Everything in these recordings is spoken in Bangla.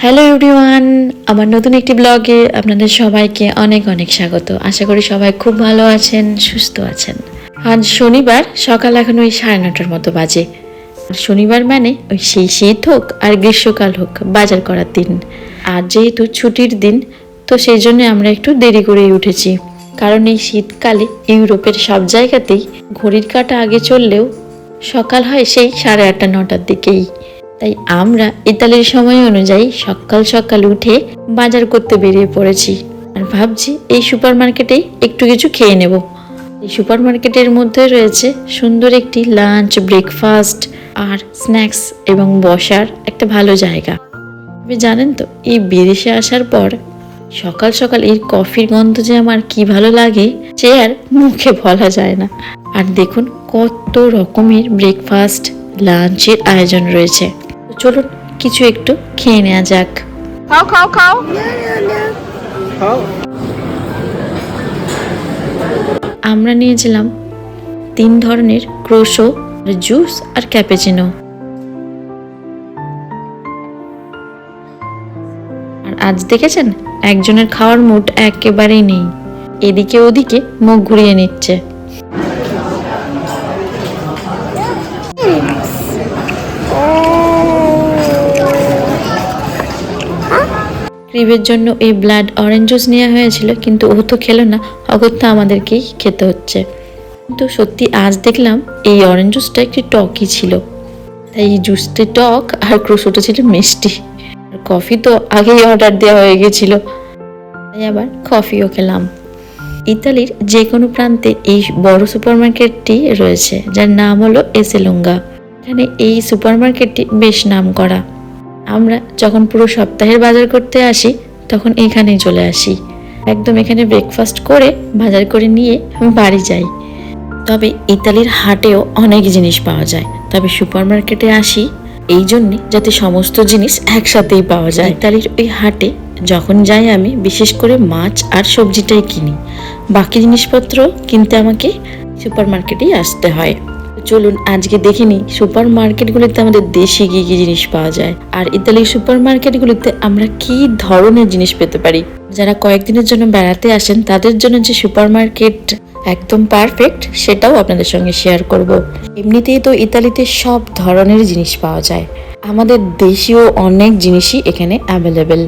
হ্যালো এভরিওয়ান আমার নতুন একটি ব্লগে আপনাদের সবাইকে অনেক অনেক স্বাগত। আশা করি সবাই খুব ভালো আছেন, সুস্থ আছেন। আজ শনিবার, সকাল এখন ওই সাড়ে নটার মতো বাজে। শনিবার মানে ওই সেই শীত হোক আর গ্রীষ্মকাল হোক, বাজার করার দিন। আর যেহেতু ছুটির দিন, তো সেই জন্য আমরা একটু দেরি করেই উঠেছি। কারণ এই শীতকালে ইউরোপের সব জায়গাতেই ঘড়ির কাটা আগে চললেও সকাল হয় সেই সাড়ে আটটা, নটার দিকেই। তাই আমরা ইতালির সময় অনুযায়ী সকাল সকাল উঠে বাজার করতে বেরিয়ে পড়েছি আর ভাবছি এই সুপার মার্কেটেই একটু কিছু খেয়ে নেব। এই সুপার মার্কেটের মধ্যে রয়েছে সুন্দর একটি লাঞ্চ, ব্রেকফাস্ট আর স্ন্যাক্স এবং বসার একটা ভালো জায়গা। তবে জানেন তো, এই বিদেশে আসার পর সকাল সকাল এই কফির গন্ধ যে আমার কি ভালো লাগে, সে আর মুখে বলা যায় না। আর দেখুন কত রকমের ব্রেকফাস্ট, লাঞ্চের আয়োজন রয়েছে। চলুন কিছু একটু খেয়ে নেওয়া যাক। খাও খাও খাও। আমরা নিয়েছিলাম তিন ধরনের ক্রোশো জুস আর ক্যাপেচিনো। আর আজ দেখেছেন? একজনের খাওয়ার মুড একেবারেই নেই। এদিকে ওদিকে মুখ ঘুরিয়ে নিচ্ছে। ক্রিবের জন্য এই ব্লাড অরেঞ্জ জুস নেওয়া হয়েছিল, কিন্তু ও তো খেলো না, অগত্যা আমাদেরকেই খেতে হচ্ছে। কিন্তু সত্যি আজ দেখলাম এই অরেঞ্জ জুসটা একটি টকই ছিল। তাই এই জুসটি টক আর ক্রোশোটা ছিল মিষ্টি। আর কফি তো আগেই অর্ডার দেওয়া হয়ে গেছিল। তাই আবার কফিও খেলাম। ইতালির যে কোনো প্রান্তে এই বড় সুপারমার্কেটটি রয়েছে, যার নাম হলো এসেলুঙ্গা এখানে এই সুপারমার্কেটটি বেশ নাম করা আমরা যখন পুরো সপ্তাহের বাজার করতে আসি, তখন এখানেই চলে আসি। একদম এখানে ব্রেকফাস্ট করে, বাজার করে নিয়ে বাড়ি যাই। তবে ইতালির হাটেও অনেক জিনিস পাওয়া যায়। তবে সুপার মার্কেটে আসি, এই জন্যে যাতে সমস্ত জিনিস একসাথেই পাওয়া যায়। ইতালির ওই হাটে যখন যাই আমি, বিশেষ করে মাছ আর সবজিটাই কিনি। বাকি জিনিসপত্র কিনতে আমাকে সুপার মার্কেটেই আসতে হয়। চলুন আজকে দেখে নিই সুপার মার্কেটগুলিতে আমাদের দেশে কি কি জিনিস পাওয়া যায়। আর ইতালির সুপার মার্কেটগুলিতে আমরা কি ধরনের জিনিস পেতে পারি? যারা কয়েকদিনের জন্য বেড়াতে আসেন, তাদের জন্য যে সুপার মার্কেট একদম পারফেক্ট সেটাও আপনাদের সঙ্গে শেয়ার করব। এমনিতেই তো ইতালিতে সব ধরনের জিনিস পাওয়া যায়। আমাদের দেশীয় অনেক জিনিসই এখানে অ্যাভেলেবেল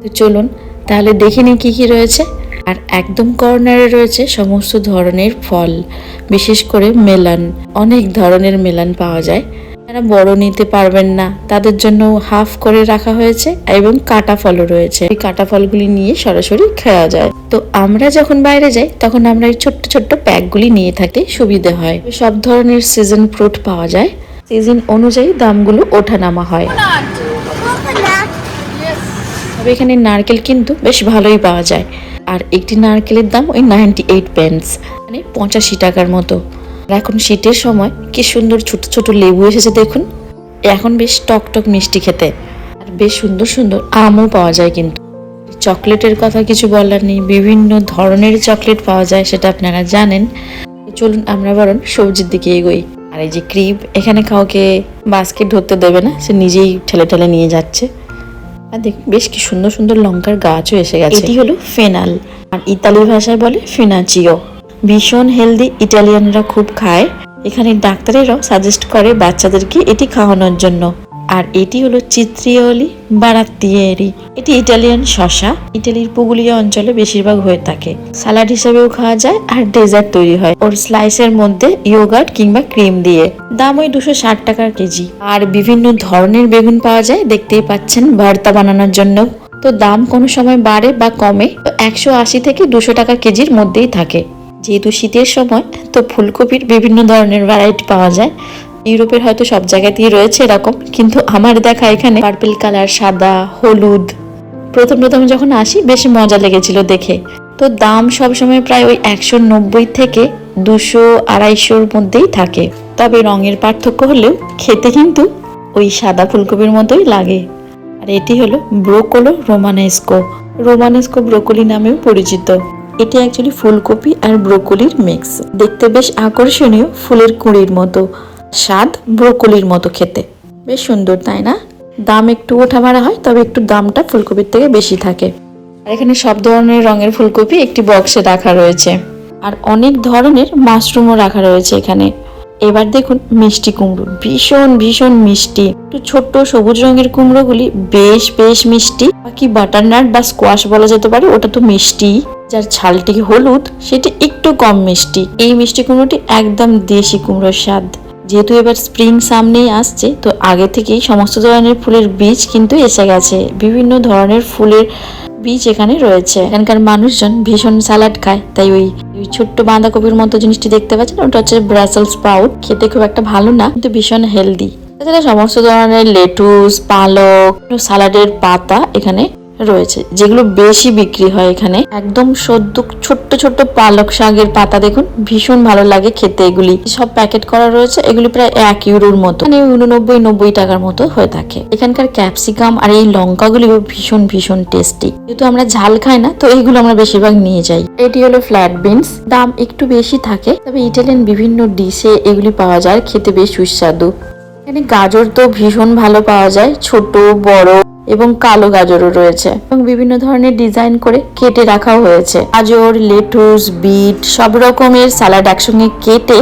তো চলুন, তাহলে দেখে নিই কী কী রয়েছে। আর একদম কর্নারে রয়েছে সমস্ত ধরনের ফল বিশেষ করে মেলান। অনেক ধরনের মেলান পাওয়া যায়। যারা বড় নিতে পারবেন না তাদের জন্য হাফ করে রাখা হয়েছে এবং কাটা ফলও রয়েছে। এই কাটা ফলগুলি নিয়ে সরাসরি খাওয়া যায়। তো আমরা যখন বাইরে যাই তখন আমরা এই ছোট্ট ছোট্ট প্যাকগুলি নিয়ে থাকতে সুবিধে হয়। সব ধরনের সিজন ফ্রুট পাওয়া যায়। সিজন অনুযায়ী দামগুলো ওঠানামা হয়। তবে এখানে নারকেল কিন্তু বেশ ভালোই পাওয়া যায়। আর একটি নারকেলের দাম ওই নাইনটি এইট পেন্স মানে পঁচাশি টাকার মতো। আর এখন শীতের সময় কি সুন্দর ছোট ছোট লেবু এসেছে দেখুন। এখন বেশ টক টক মিষ্টি খেতে। আর বেশ সুন্দর সুন্দর আমও পাওয়া যায় কিন্তু। চকলেটের কথা কিছু বলার নেই, বিভিন্ন ধরনের চকলেট পাওয়া যায় সেটা আপনারা জানেন। চলুন আমরা বরং সবজির দিকে এগোই। আর এই যে ক্রিপ, এখানে কাউকে বাস্কেট ধরতে দেবে না, সে নিজেই ঠেলে ঠেলে নিয়ে যাচ্ছে। আর দেখুন, বেশ কি সুন্দর সুন্দর লঙ্কার গাছও এসে গেছে। এটি হলো ফেনাল, আর ইতালি ভাষায় বলে ফেনাচিও। ভীষণ হেলদি ইটালিয়ানরা খুব খায়। এখানে ডাক্তারেরাও সাজেস্ট করে বাচ্চাদেরকে এটি খাওয়ানোর জন্য। আর এটি হলো চিত্রিয়লি বারাত্তিয়েরি এটি ইটালিয়ান শশা। ইটালির পুগুলিয়া অঞ্চলে বেশিরভাগ হয়ে থাকে। সালাড হিসেবেও খাওয়া যায় আর ডেজার্ট তৈরি হয়। ওর স্লাইসের মধ্যে ইয়োগার্ট কিংবা ক্রিম দিয়ে। দাম ওই দুশো ষাট টাকার কেজি। আর বিভিন্ন ধরনের বেগুন পাওয়া যায়, দেখতেই পাচ্ছেন ভর্তা বানানোর জন্য তো দাম কোনো সময় বাড়ে বা কমে, তো একশো আশি থেকে দুশো টাকা কেজির মধ্যেই থাকে। যেহেতু শীতের সময়, তো ফুলকপির বিভিন্ন ধরনের ভ্যারাইটি পাওয়া যায়। ইউরোপের হয়তো সব জায়গাতেই রয়েছে এরকম, কিন্তু আমার দেখা এখানে পার্পেল কালার সাদা, হলুদ। প্রথম প্রথম যখন আসি, বেশ মজা লেগেছিল দেখে। তো দাম সবসময় প্রায় ওই একশো নব্বই থেকে দুশো আড়াইশোর মধ্যেই থাকে। তবে রঙের পার্থক্য হলেও খেতে কিন্তু ওই সাদা ফুলকপির মতোই লাগে। আর এটি হলো ব্রোকোলো রোমানেস্কো। রোমানেস্কো ব্রোকলি নামেও পরিচিত। এটি অ্যাকচুয়ালি ফুলকপি আর ব্রোকলির মিক্স দেখতে বেশ আকর্ষণীয় ফুলের কুঁড়ির মতো। স্বাদ ব্রোকলির মতো খেতে। বেশ সুন্দর, তাই না? দাম একটু ওঠা হয়, তবে একটু দামটা ফুলকপির থেকে বেশি থাকে। আর এখানে সব ধরনের রঙের ফুলকপি একটি বক্সে রাখা রয়েছে। আর অনেক ধরনের মাশরুমও রাখা রয়েছে এখানে। এবার দেখুন মিষ্টি কুমড়ো, ভীষণ ভীষণ মিষ্টি। একটু ছোট্ট সবুজ রঙের কুমড়োগুলি বেশ বেশ মিষ্টি। বাকি বাটারনাট বা স্কোয়াশ বলা যেতে পারে, ওটা তো মিষ্টি। যার ছালটি হলুদ, সেটি একটু কম মিষ্টি। এই মিষ্টি কুমড়োটি একদম দেশি কুমড়োর স্বাদ। যেহেতু এবার স্প্রিং সামনেই আসছে, তো আগে থেকেই সমস্ত ধরনের ফুলের বীজ কিন্তু এসে গেছে। বিভিন্ন ধরনের ফুলের বীজ এখানে রয়েছে। এখানকার মানুষজন ভীষণ স্যালাড খায়, তাই ওই ছোট্ট বাঁধাকপির মতো জিনিসটি দেখতে পাচ্ছেন? ওটা হচ্ছে ব্রাসেল স্পাউট খেতে খুব একটা ভালো না, কিন্তু ভীষণ হেলদি তাছাড়া সমস্ত ধরনের লেটুস পালক, সালাডের পাতা এখানে রয়েছে। যেগুলো বেশি বিক্রি হয় এখানে। একদম সদ্য ছোট্ট ছোট্ট পালক শাকের পাতা দেখুন, ভীষণ ভালো লাগে খেতে এগুলি। সব প্যাকেট করা রয়েছে, এগুলি প্রায় এক ইউরোর মতো। মানে উননব্বই, নব্বই টাকার মতো হয়ে থাকে। এখানকার ক্যাপসিকাম আর এই লঙ্কাগুলিও ভীষণ ভীষণ টেস্টি। যেহেতু আমরা ঝাল খাই না, তো এইগুলো আমরা বেশিরভাগ নিয়ে যাই। এটি হলো ফ্ল্যাট বিনস। দাম একটু বেশি থাকে, তবে ইটালিয়ান বিভিন্ন ডিশে এগুলি পাওয়া যায়, খেতে বেশ সুস্বাদু। এখানে গাজর তো ভীষণ ভালো পাওয়া যায়, ছোট, বড়। এবং কালো গাজরও রয়েছে। এবং বিভিন্ন ধরনের ডিজাইন করে কেটে রাখাও হয়েছে। গাজর, লেটুস, বিট সব রকমের স্যালাড একসঙ্গে কেটে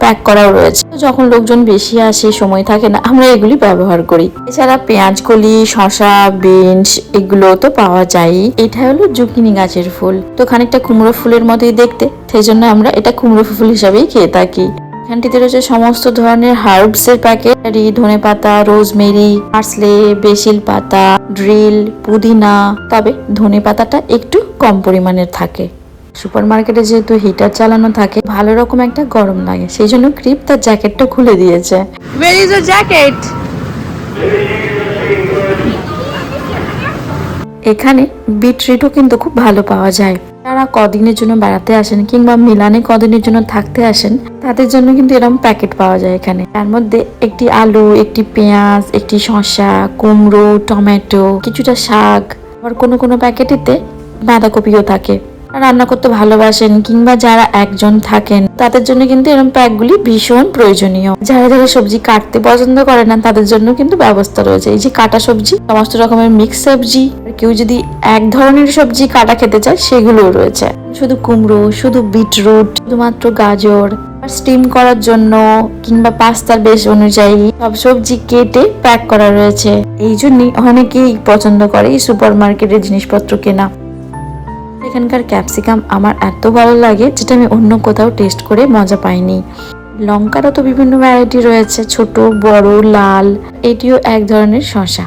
প্যাক করাও রয়েছে। যখন লোকজন বেশি আসে, সময় থাকে না, আমরা এগুলি ব্যবহার করি। এছাড়া পেঁয়াজ কলি শশা বিনস এগুলো তো পাওয়া যায়। এটা হলো জুকিনি গাছের ফুল। তো খানিকটা কুমড়ো ফুলের মতোই দেখতে। সেই জন্য আমরা এটা কুমড়ো ফুল হিসাবেই খেয়ে থাকি। এখানটিতে রয়েছে সমস্ত ধরনের হার্বস এর প্যাকেট ধনে পাতা রোজমেরি পার্সলে বেসিল পাতা ড্রিল পুদিনা। তবে ধনে পাতাটা একটু কম পরিমাণের থাকে। সুপার মার্কেটে যেহেতু হিটার চালানো থাকে ভালো রকম একটা গরম লাগে। সেই জন্য ক্রিপ তার জ্যাকেটটা খুলে দিয়েছে। Your jacket? এখানে বিটরিটও কিন্তু খুব ভালো পাওয়া যায়। যারা কদিনের জন্য বেড়াতে আসেন কিংবা মিলানে কদিনের জন্য থাকতে আসেন, তাদের জন্য কিন্তু এরকম প্যাকেট পাওয়া যায় এখানে। তার মধ্যে একটি আলু, একটি পেঁয়াজ, একটি শসা, কুমড়ো, টমেটো, কিছুটা শাক, আবার কোনো কোনো প্যাকেটেতে বাঁধাকপিও থাকে। রান্না করতে ভালোবাসেন কিংবা যারা একজন থাকেন, তাদের জন্য কিন্তু এরকম প্যাকগুলি ভীষণ প্রয়োজনীয়। যারা যারা সবজি কাটতে পছন্দ করে না, তাদের জন্য কিন্তু ব্যবস্থা রয়েছে। এই যে কাটা সবজি, সমস্ত রকমের মিক্স সবজি কেউ যদি এক ধরনের সবজি কাটা খেতে চায়, সেগুলোও রয়েছে। শুধু কুমড়ো, শুধু বিটরুট, শুধুমাত্র গাজর স্টিম করার জন্য কিংবা পাস্তার বেশ অনুযায়ী সব সবজি কেটে প্যাক করা রয়েছে। এই জন্যই অনেকেই পছন্দ করে এই সুপার মার্কেটের জিনিসপত্র কেনা। এখানকার ক্যাপসিকাম আমার এত ভালো লাগে যেটা আমি অন্য কোথাও টেস্ট করে মজা পাইনি। লঙ্কারও তো বিভিন্ন ভ্যারাইটি রয়েছে, ছোট, বড়, লাল, এটিও এক ধরনের শশা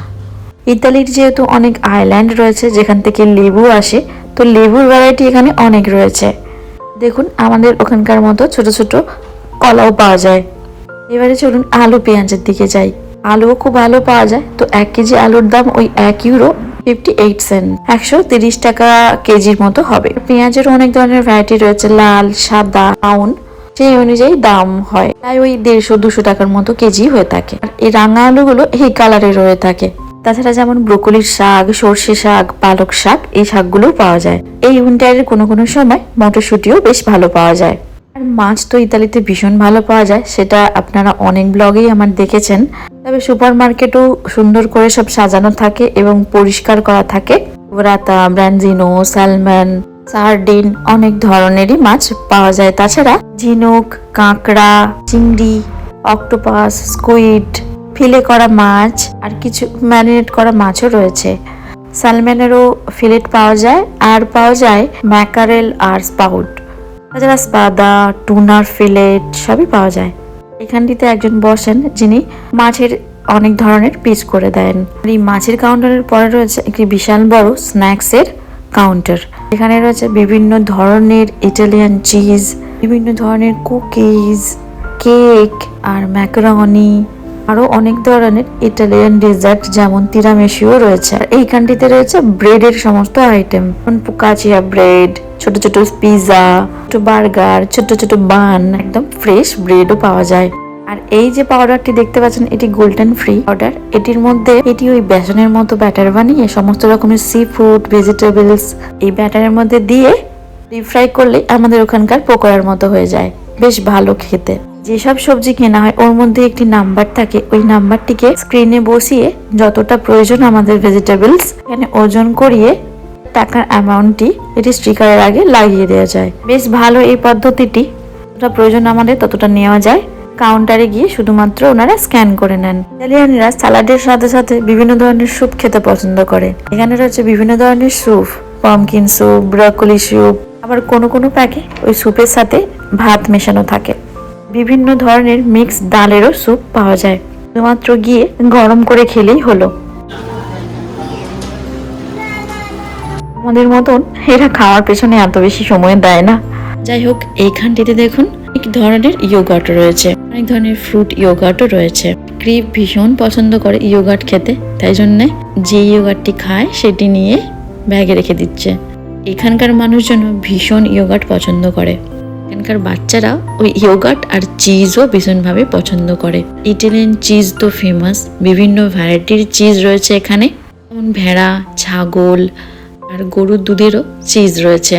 ইতালির যেহেতু অনেক আইল্যান্ড রয়েছে যেখান থেকে লেবু আসে, তো লেবুর ভ্যারাইটি এখানে অনেক রয়েছে। দেখুন, আমাদের ওখানকার মতো ছোট ছোট কলাও পাওয়া যায়। এবারে চলুন আলু পেঁয়াজের দিকে যাই। আলুও খুব ভালো পাওয়া যায়। তো এক কেজি আলুর দাম ওই এক ইউরো ফিফটি এইট সেন্ট একশো তিরিশ টাকা কেজির মতো হবে। পেঁয়াজের অনেক ধরনের ভ্যারাইটি রয়েছে, লাল, সাদা ব্রাউন সেই অনুযায়ী দাম হয়। প্রায় ওই দেড়শো, দুশো টাকার মতো কেজি হয়ে থাকে। আর এই রাঙা আলুগুলো এই কালারের হয়ে থাকে। তাছাড়া যেমন ব্রোকলির শাক, সর্ষে শাক, পালক শাক, এই শাকগুলোও পাওয়া যায়। এই উইন্টারের কোনো কোনো সময় মটরশুঁটিও বেশ ভালো পাওয়া যায়। আর মাছ তো ইতালিতে ভীষণ ভালো পাওয়া যায়, সেটা আপনারা অনেক ব্লগেই আমার দেখেছেন। তবে সুপার মার্কেটও সুন্দর করে সব সাজানো থাকে এবং পরিষ্কার করা থাকে। রাতা ব্র্যান্ডিনো স্যালমন সার্ডিন অনেক ধরনেরই মাছ পাওয়া যায়। তাছাড়া ঝিনুক, কাঁকড়া, চিংড়ি, অক্টোপাস, স্কুইড, ফিলে করা মাছ আর কিছু ম্যারিনেট করা মাছও রয়েছে। স্যালমনেরও ফিলেট পাওয়া যায়, আর পাওয়া যায় ম্যাকারেল আর স্পাউট। তাছাড়া স্পাদা টুনার ফিলেট, সবই পাওয়া যায়। এখানটিতে একজন বসেন যিনি মাছের অনেক ধরনের পিস করে দেন। এই মাছের কাউন্টারের পরে রয়েছে একটি বিশাল বড় স্ন্যাক্সের কাউন্টার। এখানে রয়েছে বিভিন্ন ধরনের ইটালিয়ান চিজ, বিভিন্ন ধরনের কুকিজ, কেক আর ম্যাকারনি। আরও অনেক ধরনের ইটালিয়ান ডেজার্ট যেমন তিরামেশিও রয়েছে। আর এইখানটিতে রয়েছে ব্রেডের সমস্ত আইটেম যেমন পুকাচিয়া ব্রেড ছোট ছোট পিৎজা ছোট বার্গার ছোট ছোট বান একদম ফ্রেশ ব্রেডও পাওয়া যায়। আর এই যে পাউডারটি দেখতে পাচ্ছেন, এটি গোল্ডেন ফ্রি পাউডার এটির মধ্যে এটি ওই বেসনের মতো ব্যাটার বানিয়ে সমস্ত রকমের সি ফুড ভেজিটেবলস এই ব্যাটারের মধ্যে দিয়ে ডিপ ফ্রাই করলে আমাদের ওখানকার পকোড়ার মতো হয়ে যায়। বেশ ভালো খেতে। যেসব সবজি কেনা হয়, ওর মধ্যে একটি নাম্বার থাকে। ওই নাম্বারটিকে স্ক্রিনে বসিয়ে যতটা প্রয়োজন আমাদের ভেজিটেবলস এখানে ওজন করিয়ে টাকার অ্যামাউন্টটি এটি স্টিকারের আগে লাগিয়ে দেওয়া যায়। বেশ ভালো এই পদ্ধতিটি। যতটা প্রয়োজন আমাদের ততটা নেওয়া যায়। কাউন্টারে গিয়ে শুধুমাত্র ওনারা স্ক্যান করে নেন। ইতালিয়ানরা স্যালাডের সাথে সাথে বিভিন্ন ধরনের স্যুপ খেতে পছন্দ করে। এখানে রয়েছে বিভিন্ন ধরনের soup. Pumpkin soup broccoli soup আবার কোনো কোনো প্যাকে ওই স্যুপের সাথে ভাত মেশানো থাকে। বিভিন্ন ধরনের মিক্স ডালেরও স্যুপ পাওয়া যায়। শুধুমাত্র গিয়ে গরম করে খেলেই হলো। আমাদের মতন এরা খাওয়ার পেছনে এত বেশি সময় দেয় না। যাই হোক এইখানটিতে দেখুন এক ধরনের ইয়োগার্ট রয়েছে। অনেক ধরনের ফ্রুট ইয়োগার্টও রয়েছে। ক্রিপ ভীষণ পছন্দ করে ইয়োগার্ট খেতে। তাই জন্যে যে ইয়োগার্টটি খায়, সেটি নিয়ে ব্যাগে রেখে দিচ্ছে। এখানকার মানুষজন ভীষণ ইয়োগার্ট পছন্দ করে। এখানকার বাচ্চারা ওই ইয়োগাট আর চিজও ভীষণভাবে পছন্দ করে। ইটালিয়ান চিজ তো ফেমাস বিভিন্ন ভ্যারাইটির চিজ রয়েছে এখানে। যেমন ভেড়া, ছাগল আর গরুর দুধেরও চিজ রয়েছে।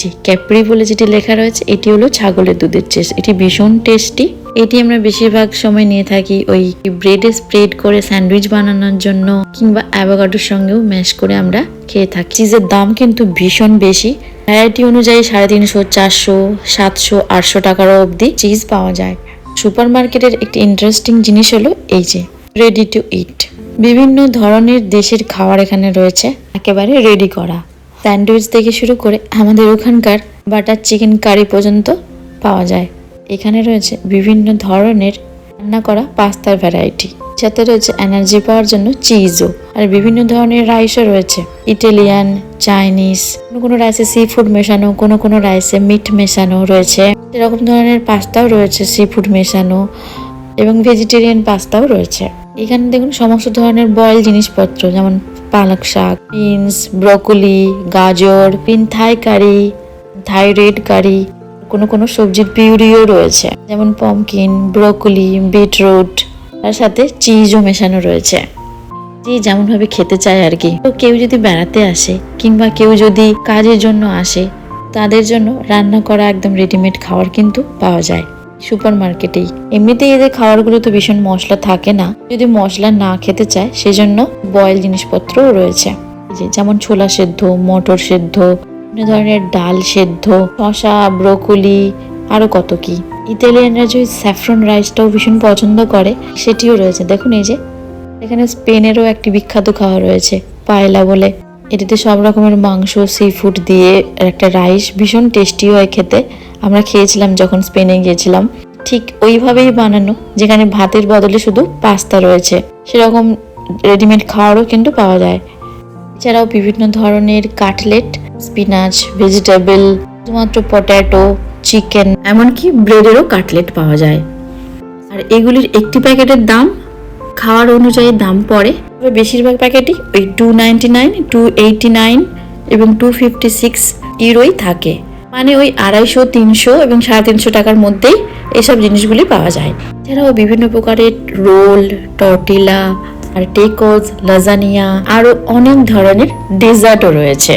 যে ক্যাপ্রি বলে যেটি লেখা রয়েছে, এটি হলো ছাগলের দুধের চিজ এটি ভীষণ টেস্টি এটি আমরা বেশিরভাগ সময় নিয়ে থাকি ওই ব্রেডে স্প্রেড করে স্যান্ডউইচ বানানোর জন্য, কিংবা অ্যাভোকাডোর সঙ্গেও ম্যাশ করে আমরা খেয়ে থাকি। চিজের দাম কিন্তু ভীষণ বেশি। ভ্যারাইটি অনুযায়ী সাড়ে তিনশো, চারশো, সাতশো, আটশো টাকারও অবধি চিজ পাওয়া যায়। সুপার মার্কেটের একটি ইন্টারেস্টিং জিনিস হলো এই যে রেডি টু ইট বিভিন্ন ধরনের দেশের খাবার এখানে রয়েছে, একেবারে রেডি করা। স্যান্ডউইচ থেকে শুরু করে আমাদের ওখানকার বাটার চিকেন কারি পর্যন্ত পাওয়া যায়। এখানে রয়েছে বিভিন্ন ধরনের রান্না করা পাস্তার ভ্যারাইটি সাথে রয়েছে এনার্জি পাওয়ার জন্য চিজও আর বিভিন্ন ধরনের রাইসও রয়েছে। ইটালিয়ান চাইনিজ কোনো কোনো রাইসে সি ফুড মেশানো, কোনো কোনো রাইসে মিট মেশানো রয়েছে। এরকম ধরনের পাস্তাও রয়েছে সি ফুড মেশানো এবং ভেজিটেরিয়ান পাস্তাও রয়েছে। এখানে দেখুন সমস্ত ধরনের বয়েল জিনিসপত্র, যেমন পালক শাক, বিনস, ব্রকলি, গাজর pin Thai curry, Thai red curry, কোনো কোনো সবজির পিউরিও রয়েছে, যেমন পমকিন, ব্রকলি, বিটরুট, তার সাথে চিজও মেশানো রয়েছে। যে যেমনভাবে খেতে চায় আর কি। তো কেউ যদি বেড়াতে আসে কিংবা কেউ যদি কাজের জন্য আসে, তাদের জন্য রান্না করা একদম রেডিমেড খাবার কিন্তু পাওয়া যায়। সুপার মার্কেটেই এমনিতেই এদের খাবারগুলো তো ভীষণ মশলা থাকে না। যদি মশলা না খেতে চায়, সেজন্য বয়েল জিনিসপত্রও রয়েছে। যেমন ছোলা সেদ্ধ, মটর সেদ্ধ, বিভিন্ন ধরনের ডাল সেদ্ধ শশা ব্রোকলি আরও কত কি। ইতালিয়ানরা যে স্যাফরন রাইসটাও ভীষণ পছন্দ করে, সেটিও রয়েছে। দেখুন এই যে, এখানে স্পেনেরও একটি বিখ্যাত খাওয়া রয়েছে, পায়লা বলে। এটিতে সব রকমের মাংস সি ফুড দিয়ে একটা রাইস ভীষণ টেস্টি হয় খেতে। আমরা খেয়েছিলাম যখন স্পেনে গিয়েছিলাম। ঠিক ওইভাবেই বানানো, যেখানে ভাতের বদলে শুধু পাস্তা রয়েছে। সেরকম রেডিমেড খাওয়ারও কিন্তু পাওয়া যায়। এছাড়াও বিভিন্ন ধরনের কাটলেট স্পিনাচ ভেজিটেবল শুধুমাত্র পটেটো চিকেন এমনকি ব্রেডেরও কাটলেট পাওয়া যায়। আর এগুলির একটি প্যাকেটের দাম খাওয়ার অনুযায়ী দাম পড়ে। তবে বেশিরভাগ প্যাকেটই ওই two ninety nine two eighty nine এবং টু ফিফটি সিক্স ইউরোই থাকে। মানে ওই আড়াইশো, তিনশো এবং সাড়ে তিনশো টাকার মধ্যেই এসব জিনিসগুলি পাওয়া যায়। এছাড়াও বিভিন্ন প্রকারের রোল, টর্টিলা, আর টেকোজ লাজানিয়া, আরও অনেক ধরনের ডেজার্টও রয়েছে।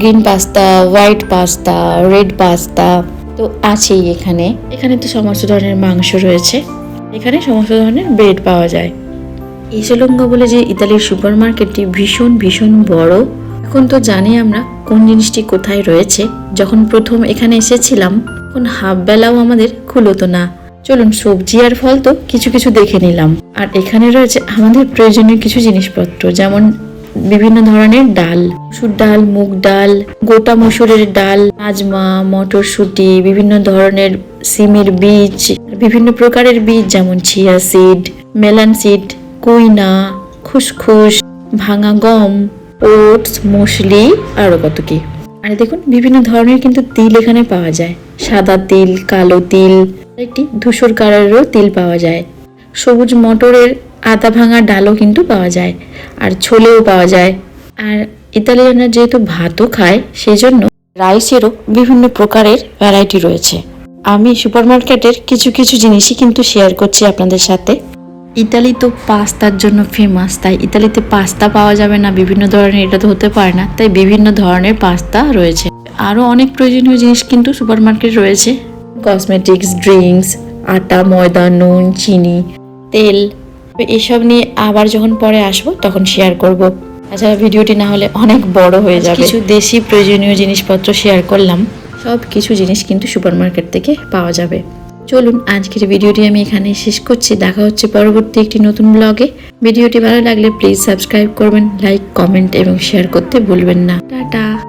Green pasta, white pasta, red pasta তো আছেই এখানে। এখানে তো সমস্ত ধরনের মাংস রয়েছে। এখানে সমস্ত ধরনের ব্রেড পাওয়া যায়। ইসেলুঙ্গা বলে যে ইতালির সুপার মার্কেটটি ভীষণ ভীষণ বড়, এখন তো জানি আমরা কোন জিনিসটি কোথায় রয়েছে। যখন প্রথম এখানে এসেছিলাম, তখন হাফ বেলাও আমাদের খুলতো না। চলুন, সবজি আর ফল তো কিছু কিছু দেখে নিলাম। আর এখানে রয়েছে আমাদের প্রয়োজনীয় কিছু জিনিসপত্র, যেমন বিভিন্ন ধরনের ডাল। মসুর ডাল, মুগ ডাল, গোটা মসুরের ডাল, রাজমা, মটরশুঁটি, বিভিন্ন ধরনের সিমের বীজ, বিভিন্ন প্রকারের বীজ যেমন chia seed melon seed quinoa, খুসখুস, ভাঙা গম, ওটস, মুসলি আরও কত কি। আর দেখুন, বিভিন্ন ধরনের কিন্তু তিল এখানে পাওয়া যায়। সাদা তিল, কালো তিল, একটি ধূসর কালারেরও তিল পাওয়া যায়। সবুজ মটরের আদা ভাঙা ডালও কিন্তু পাওয়া যায়, আর ছোলেও পাওয়া যায়। আর ইতালিয়ানরা যেহেতু ভাতও খায় সেই জন্য রাইসেরও বিভিন্ন প্রকারের ভ্যারাইটি রয়েছে। আমি সুপারমার্কেটের কিছু কিছু জিনিসই কিন্তু শেয়ার করছি আপনাদের সাথে। ইতালি তো পাস্তার জন্য ফেমাস তাই ইতালিতে পাস্তা পাওয়া যাবে না বিভিন্ন ধরনের এটা তো হতে পারে না তাই বিভিন্ন ধরনের পাস্তা রয়েছে। আরও অনেক প্রয়োজনীয় জিনিস কিন্তু সুপারমার্কেট রয়েছে। কসমেটিক্স ড্রিঙ্কস আটা ময়দা নুন চিনি তেল এসব নিয়ে আবার যখন পরে আসব তখন শেয়ার করব। আচ্ছা ভিডিওটি না হলে অনেক বড় হয়ে যাবে। কিছু দেশি প্রয়োজনীয় জিনিসপত্র শেয়ার করলাম। সব কিছু জিনিস কিন্তু সুপার মার্কেট থেকে পাওয়া যাবে। চলুন, আজকের ভিডিওটি আমি এখানে শেষ করছি। দেখা হচ্ছে পরবর্তী একটি নতুন ব্লগে ভিডিওটি ভালো লাগলে প্লিজ সাবস্ক্রাইব করবেন লাইক কমেন্ট এবং শেয়ার করতে ভুলবেন না। টাটা!